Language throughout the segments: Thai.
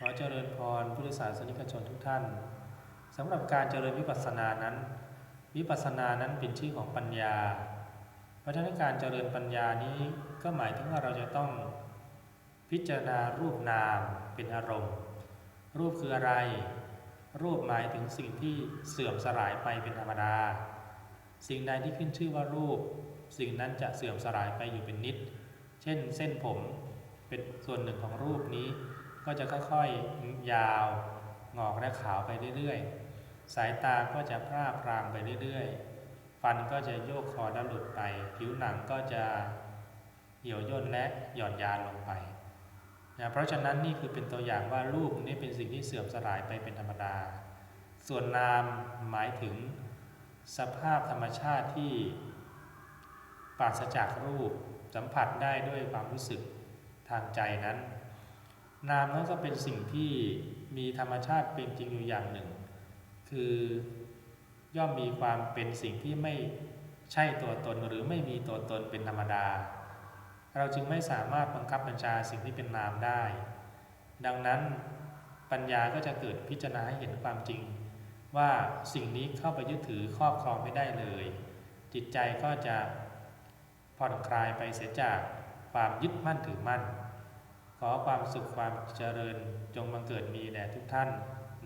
ขอเจริญพรพุทธศาสนิกชนทุกท่านสำหรับการเจริญวิปัสสนานั้น วิปัสสนานั้นเป็นชื่อของปัญญา เพราะฉะนั้นการเจริญปัญญานี้ก็หมายถึงว่าเราจะต้องพิจารณารูปนามเป็นอารมณ์ รูปคืออะไร รูปหมายถึงสิ่งที่เสื่อมสลายไปเป็นธรรมดา สิ่งใดที่ขึ้นชื่อว่ารูป สิ่งนั้นจะเสื่อมสลายไปอยู่เป็นนิด เช่น เส้นผมเป็นส่วนหนึ่งของรูปนี้ ก็จะค่อยๆยาวงอกและขาวไปเรื่อยๆ สายตาก็จะพร่าพรางไปเรื่อยๆ ฟันก็จะโยกคอและหลุดไป ผิวหนังก็จะเหี่ยวย่นและหย่อนยานลงไปนะเพราะฉะนั้นนี่คือเป็นตัวอย่างว่ารูปนี้เป็นสิ่งที่เสื่อมสลายไปเป็นธรรมดา ส่วนนามหมายถึงสภาพธรรมชาติที่ปราศจากรูปสัมผัสได้ด้วยความรู้สึกทางใจนั้น นามนั้นก็เป็นสิ่งที่มีธรรมชาติเป็นจริงอยู่อย่างหนึ่ง คือย่อมมีความเป็นสิ่งที่ไม่ใช่ตัวตนหรือไม่มีตัวตนเป็นธรรมดา เราจึงไม่สามารถบังคับบัญชาสิ่งที่เป็นนามได้ ดังนั้นปัญญาก็จะเกิดพิจารณาให้เห็นความจริง ว่าสิ่งนี้เข้าไปยึดถือครอบครองไม่ได้เลย จิตใจก็จะผ่อนคลายไปเสียจากความยึดมั่นถือมั่น อความสุขความเจริญจงบังเกิดมีแด่ทุกท่าน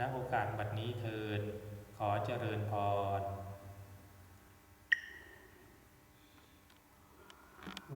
ณโอกาสบัดนี้เทินขอเจริญพร